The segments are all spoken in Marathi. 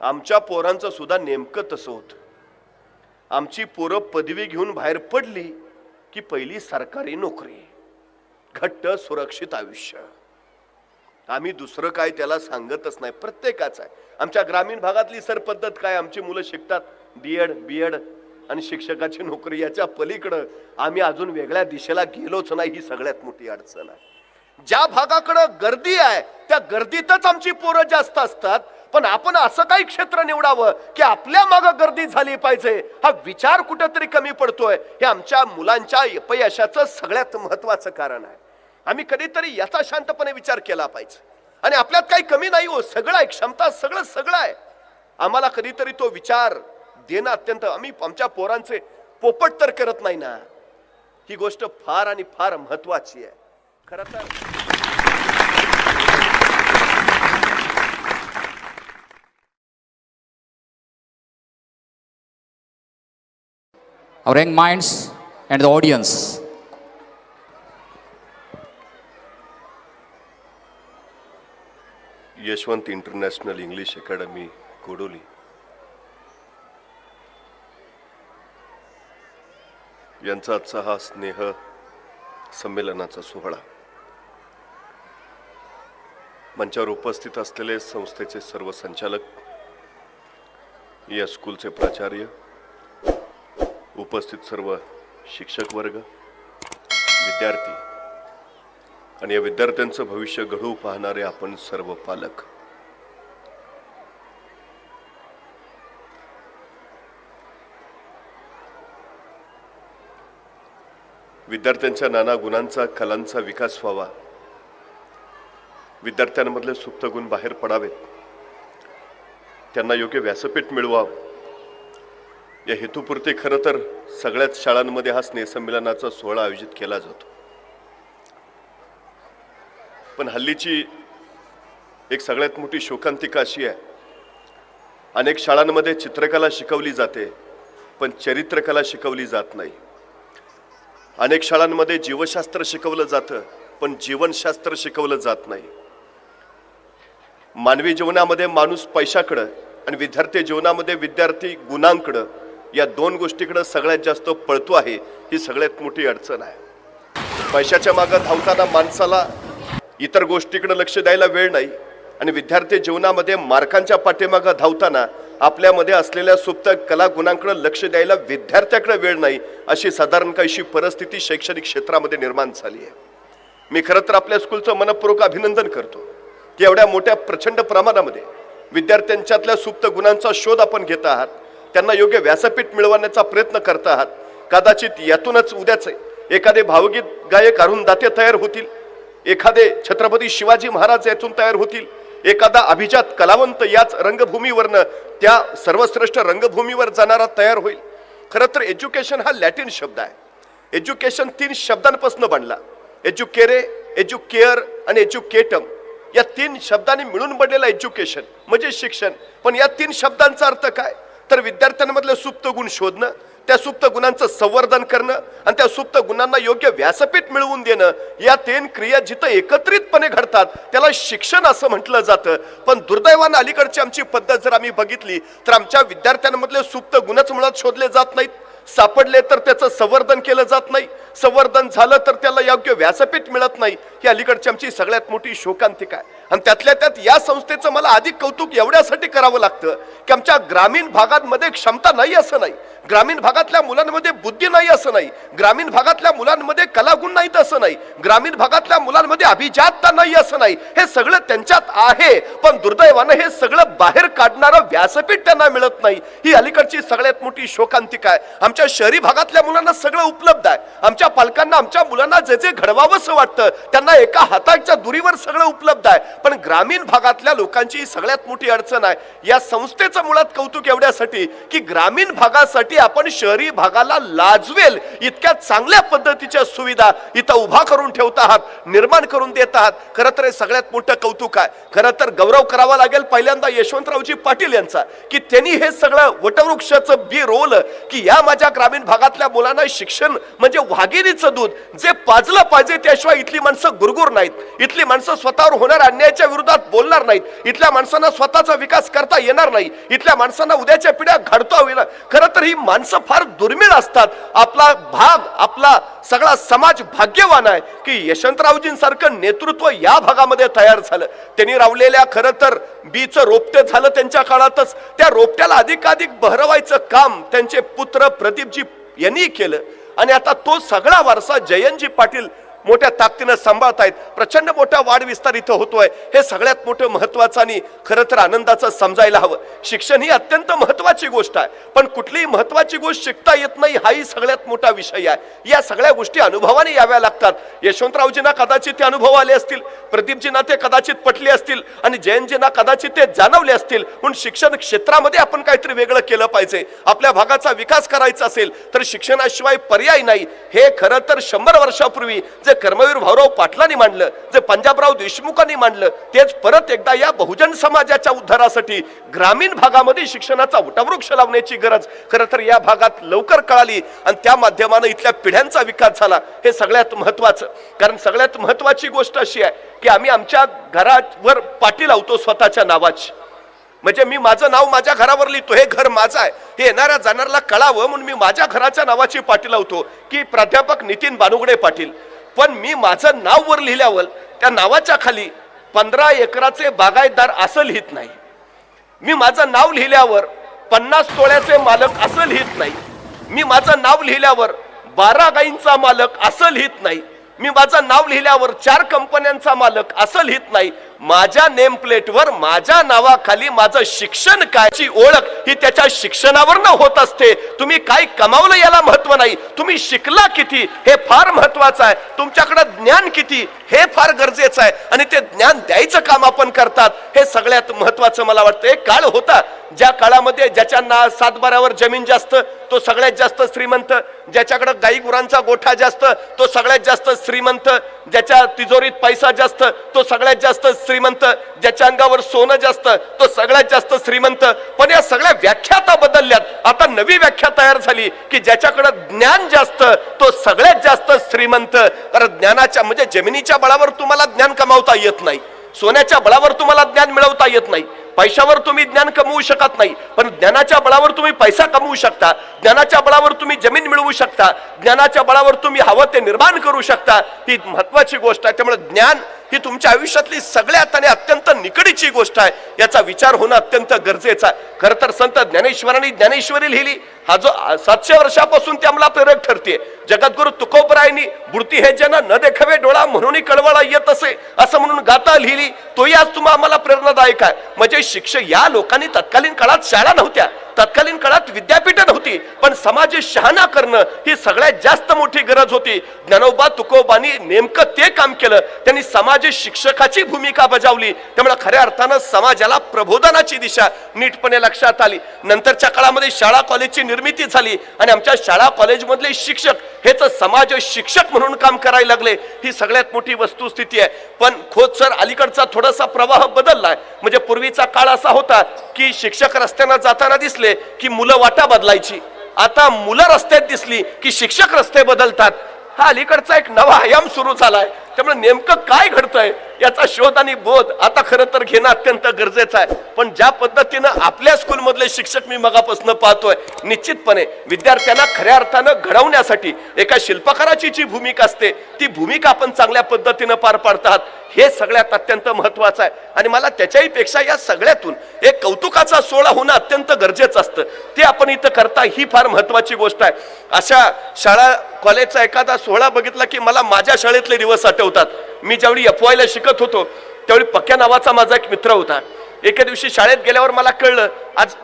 आमच्या पोरांचं सुद्धा नेमकं तसं होतं. आमची पोरं पदवी घेऊन बाहेर पडली की पहिली सरकारी नोकरी घट्ट सुरक्षित आयुष्य. आम्ही दुसरं काय त्याला सांगतच नाही प्रत्येकाच आहे. आमच्या ग्रामीण भागातली सर पद्धत काय आमची मुलं शिकतात बी एड बी एड आणि शिक्षकाची नोकरी याच्या पलीकडं. आम्ही अजून वेगळ्या दिशेला गेलोच नाही ही सगळ्यात मोठी अडचण आहे. ज्या भागाकडं गर्दी आहे त्या गर्दीतच आमची पोरं जास्त असतात पण आपण असं काही क्षेत्र निवडावं की आपल्या मागं गर्दी झाली पाहिजे. हा विचार कुठेतरी कमी पडतोय. हे आमच्या मुलांच्या अपयशाचं सगळ्यात महत्वाचं कारण आहे. आम्ही कधीतरी याचा शांतपणे विचार केला पाहिजे. आणि आपल्यात काही कमी नाही हो सगळं आहे क्षमता सगळं सगळं आहे. आम्हाला कधीतरी तो विचार देणं अत्यंत आम्ही आमच्या पोरांचे पोपट तर करत नाही ना. ही गोष्ट फार आणि फार महत्वाची आहे. खरं तर our young minds and the audience. Yashwant international English academy Kodoli यांचा आजचा हा स्नेह संमेलनाचा सोहळा मंचावर उपस्थित असलेले संस्थेचे सर्व संचालक या स्कूलचे प्राचार्य उपस्थित सर्व शिक्षक वर्ग विद्यार्थी आणि या विद्यार्थ्यांचं भविष्य घडवू पाहणारे आपण सर्व पालक. विद्यार्थ्यांच्या नाना गुणांचा कलांचा विकास व्हावा. विद्यार्थ्यांमधले सुप्त गुण बाहेर पडावेत. त्यांना योग्य व्यासपीठ मिळवावं. या हेतुपुरते खरं तर सगळ्याच शाळांमध्ये हा स्नेहसंमेलनाचा सोहळा आयोजित केला जातो. पण हल्लीची एक सगळ्यात मोठी शोकांतिका अशी आहे. अनेक शाळांमध्ये चित्रकला शिकवली जाते पण चरित्रकला शिकवली जात नाही. अनेक शाळांमध्ये जीवशास्त्र शिकवलं जातं पण जीवनशास्त्र शिकवलं जात नाही. मानवी जीवनामध्ये माणूस पैशाकडं आणि विद्यार्थी जीवनामध्ये विद्यार्थी गुणांकडं या दोन गोष्टीकडं सगळ्यात जास्त पळतो आहे ही सगळ्यात मोठी अडचण आहे. पैशाच्या मागं धावताना माणसाला इतर गोष्टीकडे लक्ष द्यायला वेळ नाही आणि विद्यार्थी जीवनामध्ये मार्कांच्या पाठीमागं धावताना आपल्यामध्ये असलेल्या सुप्त कला गुणांकडे लक्ष द्यायला विद्यार्थ्याकडे वेळ नाही अशी साधारण काहीशी परिस्थिती शैक्षणिक क्षेत्रामध्ये निर्माण झाली आहे. मी खरं तर आपल्या स्कूलचं मनपूर्वक अभिनंदन करतो की एवढ्या मोठ्या प्रचंड प्रमाणामध्ये विद्यार्थ्यांच्यातल्या सुप्त गुणांचा शोध आपण घेत आहात. त्यांना योग्य व्यासपीठ मिळवण्याचा प्रयत्न करत आहात. कदाचित यातूनच उद्याच एखादे भावगीत गायक अरुण दाते तयार होतील. एखादे छत्रपती शिवाजी महाराज यातून तयार होतील. एखादा अभिजात कलावंत याच रंगभूमीवरनं त्या सर्वश्रेष्ठ रंगभूमीवर जाणारा तयार होईल. खरं तर एज्युकेशन हा लॅटिन शब्द आहे. एज्युकेशन तीन शब्दांपासून बनला. एज्युकेरे एज्युकेअर आणि एज्युकेटम या तीन शब्दांनी मिळून बनलेला एज्युकेशन म्हणजे शिक्षण. पण या तीन शब्दांचा अर्थ काय? तर विद्यार्थ्यांमधले सुप्त गुण शोधणं त्या सुप्त गुणांचं संवर्धन करणं आणि त्या सुप्त गुणांना योग्य व्यासपीठ मिळवून देणं या तीन क्रिया जिथं एकत्रितपणे घडतात त्याला शिक्षण असं म्हटलं जातं. पण दुर्दैवानं अलीकडची आमची पद्धत जर आम्ही बघितली तर आमच्या विद्यार्थ्यांमधले सुप्त गुणच मुळात शोधले जात नाहीत. सापडले तर त्याचं संवर्धन केलं जात नाही. संवर्धन झालं तर त्याला योग्य व्यासपीठ मिळत नाही. ही अलीकडची आमची सगळ्यात मोठी शोकांतिका आहे. आणि त्यातल्या त्यात या संस्थेचं मला अधिक कौतुक एवढ्यासाठी करावं लागतं की आमच्या ग्रामीण भागांमध्ये क्षमता नाही असं नाही. ग्रामीण भागातल्या मुलांमध्ये बुद्धी नाही असं नाही. ग्रामीण भागातल्या मुलांमध्ये कलागुण नाहीत असं नाही. ग्रामीण भागातल्या मुलांमध्ये अभिजातता नाही असं नाही. हे सगळं त्यांच्यात आहे पण दुर्दैवानं हे सगळं बाहेर काढणारं व्यासपीठ त्यांना मिळत नाही. ही अलीकडची सगळ्यात मोठी शोकांतिका आहे. आमच्या शहरी भागातल्या मुलांना सगळं उपलब्ध आहे. आमच्या पालकांना आमच्या मुलांना जे जे घडवावंसं वाटतं त्यांना एका हाताच्या दुरीवर सगळं उपलब्ध आहे. पण ग्रामीण भागातल्या लोकांची ही सगळ्यात मोठी अडचण आहे. या संस्थेचं मुळात कौतुक एवढ्यासाठी की ग्रामीण भागासाठी आपण शहरी भागाला लाजवेल. इतक्या चांगल्या पद्धतीच्या सुविधा इथं उभा करून ठेवत आहात निर्माण करून देत आहात. खरं तर हे सगळ्यात मोठं कौतुक आहे. खरं तर गौरव करावा लागेल पहिल्यांदा यशवंतरावजी पाटील यांचा की त्यांनी हे सगळं वटवृक्षाचं बी रोवलं की या माझ्या ग्रामीण भागातल्या मुलांना शिक्षण म्हणजे वाघिणीचं दूध जे पाजलं पाहिजे त्याशिवाय इथली माणसं गुरगुर नाहीत. इथली माणसं स्वतःवर होणार अन्याय अन्यायाच्या विरोधात बोलणार नाहीत. इथल्या माणसांना स्वतःचा विकास करता येणार नाही. इथल्या माणसांना उद्याच्या पिढ्या घडता येणार खरं तर ही माणसं फार दुर्मिळ असतात. आपला भाग आपला सगळा समाज भाग्यवान आहे की यशवंतरावजींसारखं नेतृत्व या भागामध्ये तयार झालं. त्यांनी रावलेल्या खरं तर बीचं रोपटे झालं त्यांच्या काळातच. त्या रोपट्याला अधिकाधिक बहरवायचं काम त्यांचे पुत्र प्रदीपजी यांनी केलं. आणि आता तो सगळा वारसा जयंतजी पाटील मोठ्या ताकदीनं सांभाळतायत. प्रचंड मोठा वाढ विस्तार इथं होतोय. हे सगळ्यात मोठं महत्वाचं आणि खरं तर आनंदाचं समजायला हवं. शिक्षण ही अत्यंत महत्वाची गोष्ट आहे. पण कुठलीही महत्वाची गोष्ट शिकता येत नाही हाही सगळ्यात मोठा विषय आहे. या सगळ्या गोष्टी अनुभवाने याव्या लागतात. यशवंतरावजींना कदाचित ते अनुभव आले असतील. प्रदीपजींना ते कदाचित पटले असतील. आणि जयंतजींना कदाचित ते जाणवले असतील. म्हणून शिक्षण क्षेत्रामध्ये आपण काहीतरी वेगळं केलं पाहिजे. आपल्या भागाचा विकास करायचा असेल तर शिक्षणाशिवाय पर्याय नाही. हे खरं तर शंभर वर्षापूर्वी जे कर्मवीर भाऊराव पाटलांनी मांडलं जे पंजाबराव देशमुखांनी मांडलं तेच परत एकदा या बहुजन समाजाच्या उद्धारासाठी ग्रामीण भागामध्ये शिक्षणाचा वटवृक्ष लावण्याची गरज. खरं तर या भागात लवकर कळाली आणि त्या माध्यमानं इथल्या पिढ्यांचा विकास झाला. हे सगळ्यात महत्वाचं कारण सगळ्यात महत्वाची गोष्ट अशी आहे की आम्ही आमच्या घरावर पाटी लावतो स्वतःच्या नावाची. म्हणजे मी माझं नाव माझ्या घरावर लिहितो हे घर माझं आहे. हे येणाऱ्या जाणाऱ्याला कळावं म्हणून मी माझ्या घराच्या नावाची पाटी लावतो की प्राध्यापक नितीन बानुगडे पाटील. पण मी माझं नाव वर लिहिल्यावर त्या नावाच्या खाली पंधरा एकराचे बागायतदार असं लिहित नाही. मी माझं नाव लिहिल्यावर पन्नास तोळ्याचे मालक असं लिहित नाही. मी माझं नाव लिहिल्यावर बारा गाईंचा मालक असं लिहित नाही. मी माझं नाव लिहिल्यावर चार कंपन्यांचा मालक असं लिहित नाही. माझ्या नेमप्लेटवर माझ्या नावाखाली माझं शिक्षण कायची ओळख ही त्याच्या शिक्षणावर न होत असते. तुम्ही काय कमावलं याला महत्त्व नाही. तुम्ही शिकला किती हे फार महत्वाचं आहे. तुमच्याकडे ज्ञान किती हे फार गरजेचं आहे. आणि ते ज्ञान द्यायचं काम आपण करतात हे सगळ्यात महत्वाचं मला वाटतं. एक काळ होता ज्या काळामध्ये ज्याच्या ना सातबारावर जमीन जास्त तो सगळ्यात जास्त श्रीमंत. ज्याच्याकडे गाई गुरांचा गोठा जास्त तो सगळ्यात जास्त श्रीमंत. ज्याच्या तिजोरीत पैसा जास्त तो सगळ्यात जास्त श्रीमंत ज्याच्या अंगावर सोनं जास्त तो सगळ्यात जास्त श्रीमंत. पण या सगळ्या व्याख्या आता बदलल्यात. आता नवी व्याख्या तयार झाली की ज्याच्याकडे ज्ञान जास्त तो सगळ्यात जास्त श्रीमंत. कारण ज्ञानाच्या म्हणजे जमिनीच्या बळावर तुम्हाला ज्ञान कमावता येत नाही. सोन्याच्या बळावर तुम्हाला ज्ञान मिळवता येत नाही. पैशावर तुम्ही ज्ञान कमवू शकत नाही. पण ज्ञानाच्या बळावर तुम्ही पैसा कमवू शकता. ज्ञानाच्या बळावर तुम्ही जमीन मिळवू शकता. ज्ञानाच्या बळावर तुम्ही हवं ते निर्माण करू शकता. ही महत्वाची गोष्ट आहे. त्यामुळे ज्ञान ही तुमच्या आयुष्यातली सगळ्यात आणि अत्यंत निकडीची गोष्ट आहे. याचा विचार होणं अत्यंत गरजेचं आहे. खरं तर संत ज्ञानेश्वरांनी ज्ञानेश्वरी लिहिली. हा जो सातशे वर्षापासून ती आम्हाला प्रेरक ठरते जगद्गुरु तुकोबरायांनी बुडती हे ज्यांना न देखावे डोळा म्हणूनही कळवळा येत असे असं म्हणून गाता लिहिली. तोही आज तुम्हा आम्हाला प्रेरणादायक आहे. म्हणजे शिक्षक या लोकांनी तत्कालीन काळात शाळा नव्हत्या. तत्कालीन काळात विद्यापीठ नव्हती. पण समाज शहाणा करणं ही सगळ्यात जास्त मोठी गरज होती. ज्ञानोबा तुकोबानी नेमकं ते काम केलं. त्यांनी समाज शिक्षकाची भूमिका बजावली त्यामुळे खऱ्या अर्थानं समाजाला प्रबोधनाची दिशा नीटपणे लक्षात आली. नंतरच्या काळामध्ये शाळा कॉलेजची निर्मिती झाली आणि आमच्या शाळा कॉलेजमधले शिक्षक हेच समाज शिक्षक म्हणून काम करायला लागले. ही सगळ्यात मोठी वस्तुस्थिती आहे. पण खोत सर अलीकडचा थोडासा प्रवाह बदललाय. म्हणजे पूर्वीचा काळ असा होता की शिक्षक रस्त्यानं जाताना दिसले की मुलं वाटा बदलायची. आता मुलं रस्त्यात दिसली की शिक्षक रस्ते बदलतात. हा अलीकडचा एक नवा आयाम सुरू झालाय. त्यामुळे नेमकं काय घडतंय? याचा शोध आणि बोध आता खरं तर घेणं अत्यंत गरजेचं आहे. पण ज्या पद्धतीनं आपल्या स्कूलमधले शिक्षक मी मगापासून पाहतोय निश्चितपणे विद्यार्थ्यांना खऱ्या अर्थानं घडवण्यासाठी एका शिल्पकाराची जी भूमिका असते ती भूमिका आपण चांगल्या पद्धतीनं पार पाडतात हे सगळ्यात अत्यंत महत्वाचं आहे. आणि मला त्याच्याही पेक्षा या सगळ्यातून एक कौतुकाचा सोहळा होणं अत्यंत गरजेचं असतं. ते आपण इथं करता ही फार महत्वाची गोष्ट आहे. अशा शाळा कॉलेजचा एखादा सोहळा बघितला की मला माझ्या शाळेतले दिवस आठवतात. मी ज्यावेळी एफ वायला शिकत होतो त्यावेळी पक्या नावाचा माझा एक मित्र होता. एके दिवशी शाळेत गेल्यावर मला कळलं आज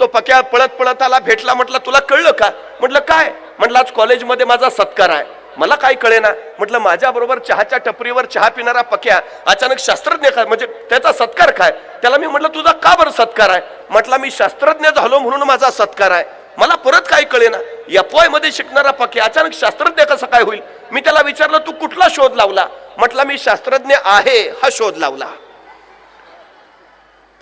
तो पक्या पळत पळत आला भेटला म्हटलं तुला कळलं का? म्हटलं काय? म्हटलं आज कॉलेजमध्ये माझा सत्कार आहे. मला काय कळेना. म्हटलं माझ्या बरोबर चहाच्या टपरीवर चहा पिणारा पक्या अचानक शास्त्रज्ञ काय म्हणजे त्याचा सत्कार काय? त्याला मी म्हटलं तुझा का बरं सत्कार आहे? म्हटलं मी शास्त्रज्ञ झालो म्हणून माझा सत्कार आहे. मला परत काय कळेना? एफवायमध्ये शिकणारा पक्षी अचानक शास्त्रज्ञ कसं काय होईल? मी त्याला विचारलं तू कुठला शोध लावला? म्हटला मी शास्त्रज्ञ आहे. हा शोध लावला.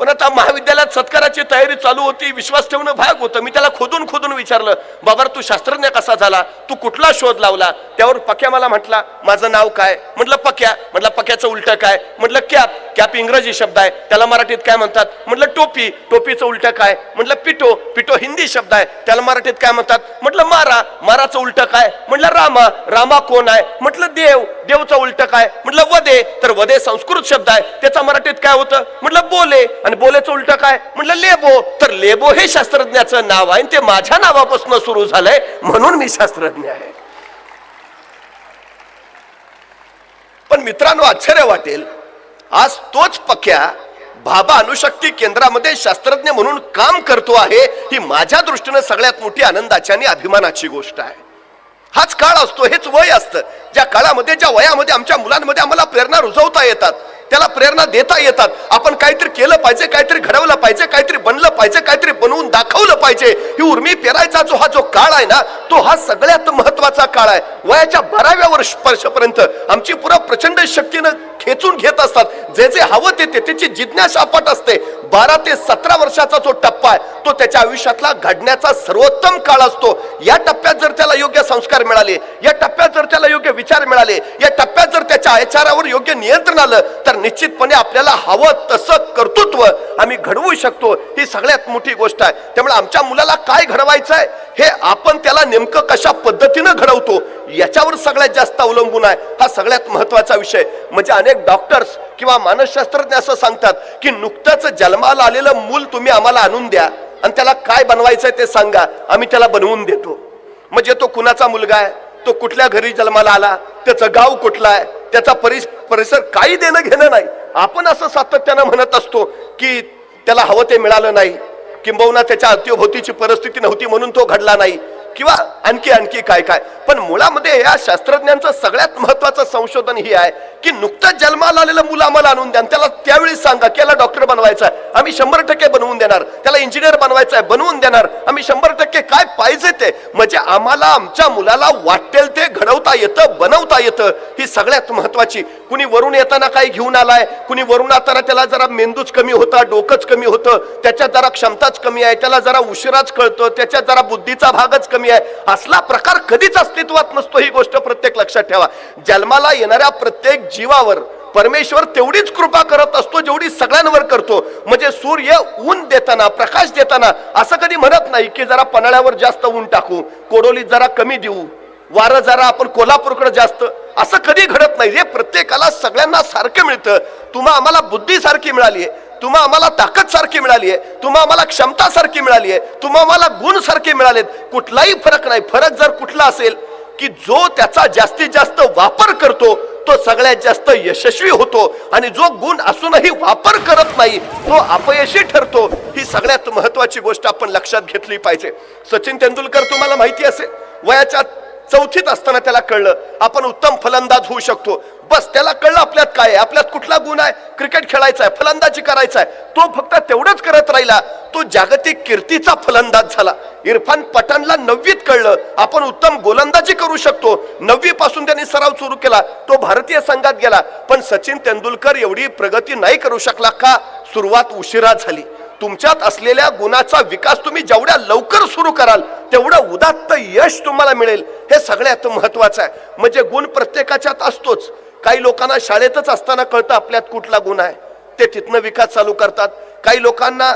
पण आता महाविद्यालयात सत्काराची तयारी चालू होती विश्वास ठेवणं भाग होतं. मी त्याला खोदून खोदून विचारलं बाबा तू शास्त्रज्ञ कसा झाला? तू कुठला शोध लावला? त्यावर पक्या मला म्हटला माझं नाव काय? म्हटलं पक्या. म्हटलं पक्याचं उलटं काय? म्हटलं कॅप. कॅप इंग्रजी शब्द आहे. त्याला मराठीत काय म्हणतात? म्हटलं टोपी. टोपीचं उलट काय? म्हटलं पिटो. पिटो हिंदी शब्द आहे. त्याला मराठीत काय म्हणतात? म्हटलं मारा. माराचं उलटं काय? म्हटलं रामा. रामा कोण आहे? म्हटलं देव. देवचं उलटं काय? म्हटलं वदे तर वदे संस्कृत शब्द आहे. त्याचा मराठीत काय होतं? म्हटलं बोले. आणि बोलेचं उलट काय? म्हटलं लेबो. तर लेबो हे शास्त्रज्ञाचं नाव आहे आणि ते माझ्या नावापासून सुरू झालंय म्हणून मी शास्त्रज्ञ आहे. पण मित्रांनो आश्चर्य वाटेल. आज तोच पक्या भाबा अणुशक्ती केंद्रामध्ये शास्त्रज्ञ म्हणून काम करतो आहे ही माझ्या दृष्टीनं सगळ्यात मोठी आनंदाची आणि अभिमानाची गोष्ट आहे. हाच काळ असतो हेच वय असतं. ज्या काळामध्ये ज्या वयामध्ये आमच्या मुलांमध्ये आम्हाला प्रेरणा रुजवता येतात त्याला प्रेरणा देता येतात. आपण काहीतरी केलं पाहिजे काहीतरी घडवलं पाहिजे काहीतरी बनलं पाहिजे काहीतरी बनवून दाखवलं पाहिजे. ही उर्मी पेरायचा जो हा जो काळ आहे ना तो हा सगळ्यात महत्त्वाचा काळ आहे. वयाच्या बाराव्या वर्ष वर्षापर्यंत आमची पुरा प्रचंड शक्तीनं खेचून घेत असतात. जे जे हवं ते ते त्याची जिज्ञासा अपाट असते. बारा ते सतरा वर्षाचा जो टप्पा आहे तो त्याच्या आयुष्यातला घडण्याचा सर्वोत्तम काळ असतो. या टप्प्यात जर त्याला योग्य संस्कार मिळाले या टप्प्यात जर त्याला योग्य विचार मिळाले या टप्प्यात जर त्याच्या आचारावर योग्य नियंत्रण आलं तर निश्चितपणे आपल्याला हवं तसं कर्तृत्व आम्ही घडवू शकतो. ही सगळ्यात मोठी गोष्ट आहे. त्यामुळे आमच्या मुलाला काय घडवायचं आहे हे आपण त्याला नेमकं कशा पद्धतीनं घडवतो याच्यावर सगळ्यात जास्त अवलंबून आहे. हा सगळ्यात महत्त्वाचा विषय. म्हणजे अनेक डॉक्टर्स किंवा मानसशास्त्रज्ञ असं सांगतात की नुकतंच जन्माला आलेलं मूल तुम्ही आम्हाला आणून द्या. आणि त्याला काय बनवायचंय ते सांगा. आम्ही त्याला बनवून देतो. म्हणजे तो कुणाचा मुलगा आहे? तो कुठल्या घरी जन्माला आला? त्याचं गाव कुठलं आहे? त्याचा परिस परिसर काही देणं घेणं नाही. आपण असं सातत्यानं म्हणत असतो की त्याला हवं ते मिळालं नाही. किंबहुना त्याच्या अवतीभोवतीची परिस्थिती नव्हती म्हणून तो घडला नाही. किंवा आणखी आणखी काय काय? पण मुळामध्ये या शास्त्रज्ञांचं सगळ्यात महत्वाचं संशोधन हे आहे की नुकतंच जन्माला आलेलं मुलं आम्हाला आणून द्या त्याला त्यावेळी सांगा की याला डॉक्टर बनवायचा आहे. आम्ही शंभर टक्के बनवून देणार. त्याला इंजिनियर बनवायचं आहे. बनवून देणार. आम्ही शंभर टक्के काय पाहिजे ते? म्हणजे आम्हाला आमच्या मुलाला वाटेल ते घडवता येतं बनवता येतं ही सगळ्यात महत्वाची कुणी वरून येताना काही घेऊन आलाय कुणी वरून येताना त्याला जरा मेंदूच कमी होता डोकंच कमी होतं त्याच्यात जरा क्षमताच कमी आहे त्याला जरा उशिराच कळतं त्याच्यात जरा बुद्धीचा भागच कमी आहे. असला प्रकार कधीच असतो. अस्तित्वात नसतो ही गोष्ट प्रत्येक लक्षात ठेवा. जन्माला येणाऱ्या प्रत्येक जीवावर परमेश्वर तेवढीच कृपा करत असतो जेवढी सगळ्यांवर करतो. म्हणजे सूर्य ऊन देताना प्रकाश देताना असं कधी म्हणत नाही की जरा पन्हाळ्यावर जास्त ऊन टाकू कोडोलीत जरा कमी देऊ वारं जरा आपण कोल्हापूरकडे जास्त असं कधी घडत नाही. हे प्रत्येकाला सगळ्यांना सारखं मिळतं. तुम्हा आम्हाला बुद्धी सारखी मिळाली आहे तुम्हा आम्हाला ताकद सारखी मिळाली आहे. तुम्हा आम्हाला क्षमता सारखी मिळाली आहे. तुम्हा आम्हाला गुण सारखे मिळालेत. कुठलाही फरक नाही. फरक जर कुठला असेल की जो त्याचा जास्तीत जास्त वापर करतो तो सगळ्यात जास्त यशस्वी होतो आणि जो गुण असूनही वापर करत नाही तो अपयशी ठरतो. ही सगळ्यात महत्वाची गोष्ट आपण लक्षात घेतली पाहिजे. सचिन तेंडुलकर तुम्हाला माहिती असेल वयाच्या चौथीत असताना त्याला कळलं आपण उत्तम फलंदाज होऊ शकतो. बस त्याला कळलं आपल्यात काय आहे. आपल्यात कुठला गुण आहे? क्रिकेट खेळायचा आहे फलंदाजी करायचा आहे. तो फक्त तेवढंच करत राहिला. तो जागतिक कीर्तीचा फलंदाज झाला. इरफान पठाणला नववीत कळलं आपण उत्तम गोलंदाजी करू शकतो. नववी पासून त्यांनी सराव सुरू केला. तो भारतीय संघात गेला. पण सचिन तेंडुलकर एवढी प्रगती नाही करू शकला का? सुरुवात उशिरा झाली. तुमच्यात असलेल्या गुणाचा विकास तुम्ही जेवढ्या लवकर सुरू कराल तेवढं उदात्त यश तुम्हाला मिळेल. हे सगळ्यात महत्वाचं आहे. म्हणजे गुण प्रत्येकाच्यात असतोच. काही लोकांना शाळेतच असताना कळतं आपल्यात कुठला गुण आहे. ते तिथनं विकास चालू करतात. काही लोकांना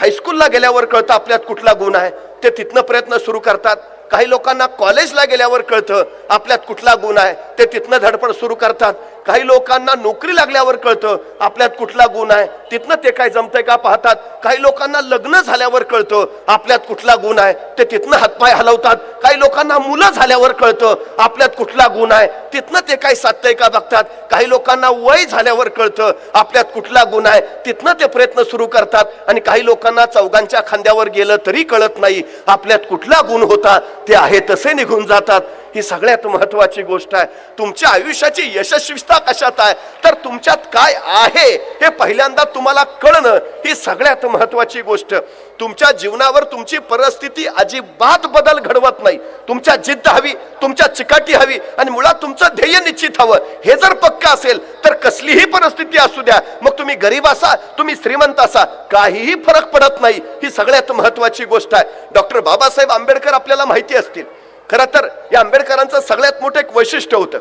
हायस्कूलला गेल्यावर कळतं आपल्यात कुठला गुण आहे. ते तिथनं प्रयत्न सुरू करतात. काही लोकांना कॉलेजला गेल्यावर कळतं आपल्यात कुठला गुण आहे. ते तिथनं धडपड सुरू करतात. काही लोकांना नोकरी लागल्यावर कळतं आपल्यात कुठला गुण आहे तिथनं ते काय जमतंय का पाहतात. काही लोकांना लग्न झाल्यावर कळतं आपल्यात कुठला गुण आहे ते तिथनं हातपाय हलवतात. काही लोकांना मुलं झाल्यावर कळतं आपल्यात कुठला गुण आहे तिथनं ते काय साधतंय का बघतात. काही लोकांना वय झाल्यावर कळतं आपल्यात कुठला गुण आहे तिथनं ते प्रयत्न सुरू करतात. आणि काही लोकांना चौघांच्या खांद्यावर गेलं तरी कळत नाही आपल्यात कुठला गुण होता ते आहे तसे निघून जातात. ही सगळ्यात महत्वाची गोष्ट आहे. तुमच्या आयुष्याची यशस्वीता कशात आहे? तर तुमच्यात काय आहे हे पहिल्यांदा तुम्हाला कळणं ही सगळ्यात महत्वाची गोष्ट. तुमच्या जीवनावर तुमची परिस्थिती अजिबात बदल घडवत नाही. तुमच्या जिद्द हवी तुमच्या चिकाटी हवी आणि मुळात तुमचं ध्येय निश्चित हवं. हे जर पक्क असेल तर कसलीही परिस्थिती असू द्या. मग तुम्ही गरीब असा तुम्ही श्रीमंत असा. काहीही फरक पडत नाही. ही सगळ्यात महत्वाची गोष्ट आहे. डॉक्टर बाबासाहेब आंबेडकर आपल्याला माहिती असतील. खरं तर या आंबेडकरांचं सगळ्यात मोठं एक वैशिष्ट्य होतं.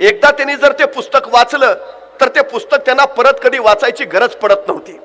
एकदा त्यांनी जर ते पुस्तक वाचलं तर ते पुस्तक त्यांना परत कधी वाचायची गरज पडत नव्हती.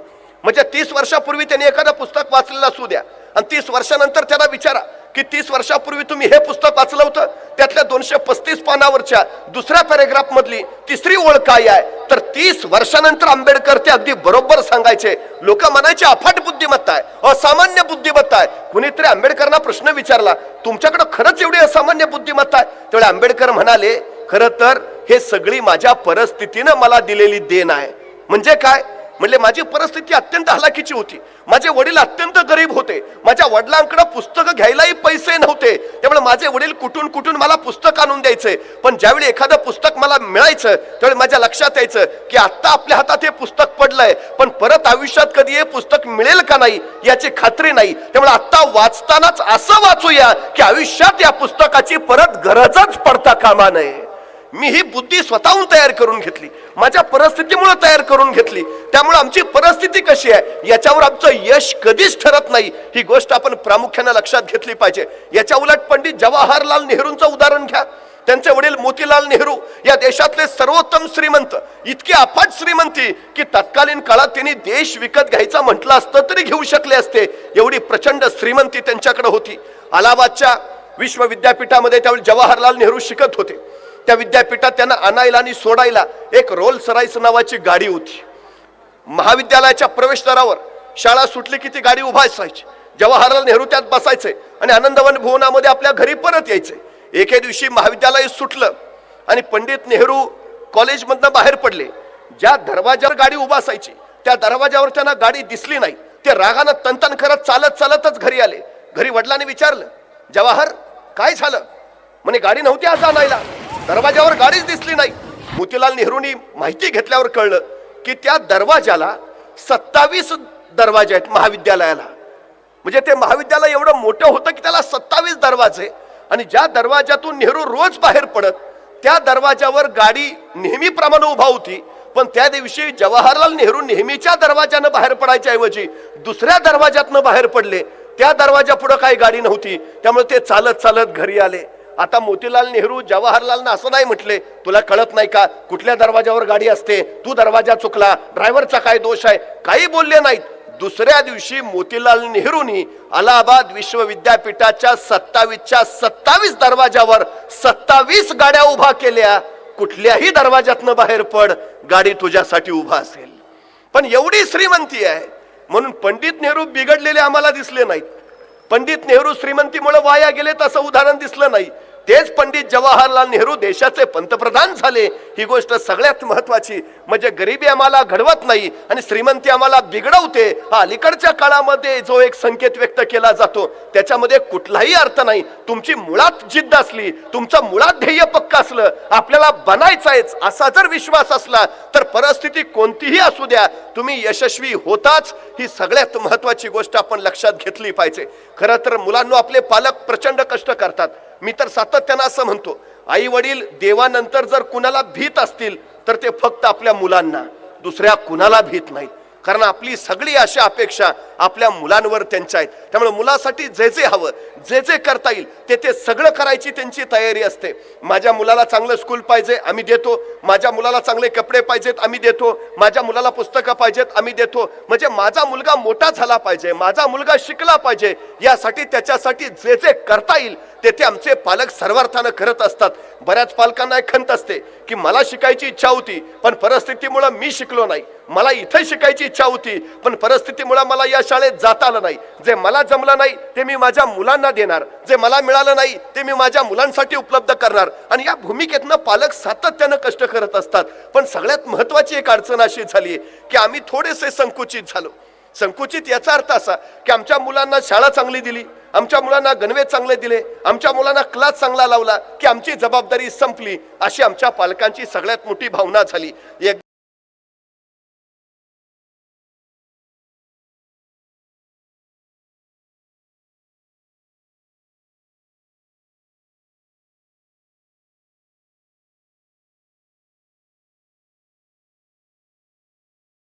म्हणजे तीस वर्षापूर्वी त्यांनी एखादं पुस्तक वाचलेलं असू द्या आणि तीस वर्षानंतर त्याला विचारा की तीस वर्षापूर्वी तुम्ही हे पुस्तक वाचलं होतं? त्यातल्या दोनशे पस्तीस पानावरच्या दुसऱ्या पॅरेग्राफ मधली तिसरी ओळ काय आहे? तर तीस वर्षानंतर आंबेडकर ते अगदी बरोबर सांगायचे. लोक म्हणायचे अफाट बुद्धिमत्ता आहे असामान्य बुद्धिमत्ता आहे. कुणीतरी आंबेडकरांना प्रश्न विचारला तुमच्याकडे खरंच एवढी असामान्य बुद्धिमत्ता आहे? तेवढे आंबेडकर म्हणाले खरं तर हे सगळी माझ्या परिस्थितीनं मला दिलेली देण आहे. म्हणजे काय? म्हणजे माझी परिस्थिती अत्यंत हलाखीची होती. माझे वडील अत्यंत गरीब होते. माझ्या वडिलांकडे पुस्तकं घ्यायलाही पैसे नव्हते. त्यामुळे माझे वडील कुठून कुठून मला पुस्तक आणून द्यायचे. पण ज्यावेळी एखादं पुस्तक मला मिळायचं त्यावेळी माझ्या लक्षात यायचं की आत्ता आपल्या हातात हे पुस्तक पडलंय. पण परत आयुष्यात कधी हे पुस्तक मिळेल का नाही याची खात्री नाही. त्यामुळे आत्ता वाचतानाच असं वाचूया की आयुष्यात या पुस्तकाची परत गरजच पडता कामा नये. मी ही बुद्धी स्वतःहून तयार करून घेतली. माझ्या परिस्थितीमुळे तयार करून घेतली. त्यामुळे आमची परिस्थिती कशी आहे याच्यावर आमचं यश कधीच ठरत नाही. ही गोष्ट आपण प्रामुख्याने लक्षात घेतली पाहिजे. याच्या उलट पंडित जवाहरलाल नेहरूंचं उदाहरण घ्या. त्यांचे वडील मोतीलाल नेहरू या देशातले सर्वोत्तम श्रीमंत. इतकी अफाट श्रीमंती की तत्कालीन काळात त्यांनी देश विकत घ्यायचा म्हटलं असतं तरी घेऊ शकले असते. एवढी प्रचंड श्रीमंती त्यांच्याकडे होती. अलाहाबादच्या विश्व विद्यापीठामध्ये त्यावेळी जवाहरलाल नेहरू शिकत होते. त्या विद्यापीठात त्यांना आणायला आणि सोडायला एक रोल सराईस नावाची गाडी होती. महाविद्यालयाच्या प्रवेशद्वारावर शाळा सुटली की ती गाडी उभा असायची. जवाहरलाल नेहरू त्यात बसायचे आणि आनंदवन भुवनामध्ये आपल्या घरी परत यायचे. एके दिवशी महाविद्यालय सुटलं आणि पंडित नेहरू कॉलेजमधनं बाहेर पडले. ज्या दरवाजावर गाडी उभा असायची त्या दरवाजावर त्यांना गाडी दिसली नाही. ते रागानं तंतन करत चालत चालतच घरी आले. घरी वडिलांनी विचारलं जवाहर काय झालं? म्हणे गाडी नव्हती आज आणायला. दरवाजावर गाडीच दिसली नाही. मोतीलाल नेहरूंनी माहिती घेतल्यावर कळलं की त्या दरवाजाला सत्तावीस दरवाजे आहेत महाविद्यालयाला. म्हणजे ते महाविद्यालय एवढं मोठं होतं की त्याला सत्तावीस दरवाजे आणि ज्या दरवाजातून नेहरू रोज बाहेर पडत त्या दरवाजावर गाडी नेहमीप्रमाणे उभा होती. पण त्या दिवशी जवाहरलाल नेहरू नेहमीच्या दरवाजानं बाहेर पडायच्या ऐवजी दुसऱ्या दरवाजातनं बाहेर पडले. त्या दरवाजा पुढं काही गाडी नव्हती. त्यामुळे ते चालत चालत घरी आले. आता मोतीलाल नेहरू जवाहरलालनं असं नाही म्हटले. तुला कळत नाही का? कुठल्या दरवाजावर गाडी असते? तू दरवाजा चुकला. ड्रायव्हरचा काय दोष आहे? काही बोलले नाहीत. दुसऱ्या दिवशी मोतीलाल नेहरूंनी अलाहाबाद विश्वविद्यापीठाच्या सत्तावीसच्या सत्तावीस दरवाजावर सत्तावीस गाड्या उभा केल्या. कुठल्याही दरवाजातनं बाहेर पड. गाडी तुझ्यासाठी उभा असेल. पण एवढी श्रीमंती आहे. म्हणून पंडित नेहरू बिघडलेले आम्हाला दिसले नाहीत. पंडित नेहरू श्रीमंतीमुळे वाया गेलेत असं उदाहरण दिसलं नाही. तेच पंडित जवाहरलाल नेहरू देशाचे पंतप्रधान झाले. ही गोष्ट सगळ्यात महत्वाची. म्हणजे गरिबी आम्हाला घडवत नाही आणि श्रीमंती आम्हाला बिघडवते. हा अलीकडच्या काळामध्ये जो एक संकेत व्यक्त केला जातो त्याच्यामध्ये कुठलाही अर्थ नाही. तुमची मुळात जिद्द असली तुमचं मुळात ध्येय पक्क असलं आपल्याला बनायचंयच असा जर विश्वास असला तर परिस्थिती कोणतीही असू द्या. तुम्ही यशस्वी होताच ही सगळ्यात महत्वाची गोष्ट आपण लक्षात घेतली पाहिजे. खरं तर मुलांना आपले पालक प्रचंड कष्ट करतात. मी तर सातत्यानं असं म्हणतो आई वडील देवानंतर जर कुणाला भीत असतील तर ते फक्त आपल्या मुलांना. दुसऱ्या कुणाला भीत नाहीत. कारण आपली सगळी अशा अपेक्षा आपल्या मुलांवर त्यांच्या आहेत. त्यामुळे मुलासाठी जे जे हवं जे जे करता येईल ते ते सगळं करायची त्यांची तयारी असते. माझ्या मुलाला चांगलं स्कूल पाहिजे आम्ही देतो. माझ्या मुलाला चांगले कपडे पाहिजेत आम्ही देतो. माझ्या मुलाला पुस्तकं पाहिजेत आम्ही देतो. म्हणजे माझा मुलगा मोठा झाला पाहिजे माझा मुलगा शिकला पाहिजे यासाठी त्याच्यासाठी जे जे करता येईल ते ते आमचे पालक सर्वार्थानं करत असतात. बऱ्याच पालकांना एक खंत असते की मला शिकायची इच्छा होती पण परिस्थितीमुळे मी शिकलो नाही. मला इथे शिकायची इच्छा होती पण परिस्थितीमुळे मला या शाळेत जाता आलं नाही. जे मला जमलं नाही ते मी माझ्या मुलांना देणार. जे मला मिळालं नाही ते मी माझ्या मुलांसाठी उपलब्ध करणार. आणि या भूमिकेतनं पालक सातत्यानं कष्ट करत असतात. पण सगळ्यात महत्वाची एक अडचण अशी झाली की आम्ही थोडेसे संकुचित झालो. संकुचित याचा अर्थ असा की आमच्या मुलांना शाळा चांगली दिली आमच्या मुलांना गणवेश चांगले दिले आमच्या मुलांना क्लास चांगला लावला की आमची जबाबदारी संपली अशी आमच्या पालकांची सगळ्यात मोठी भावना झाली. एक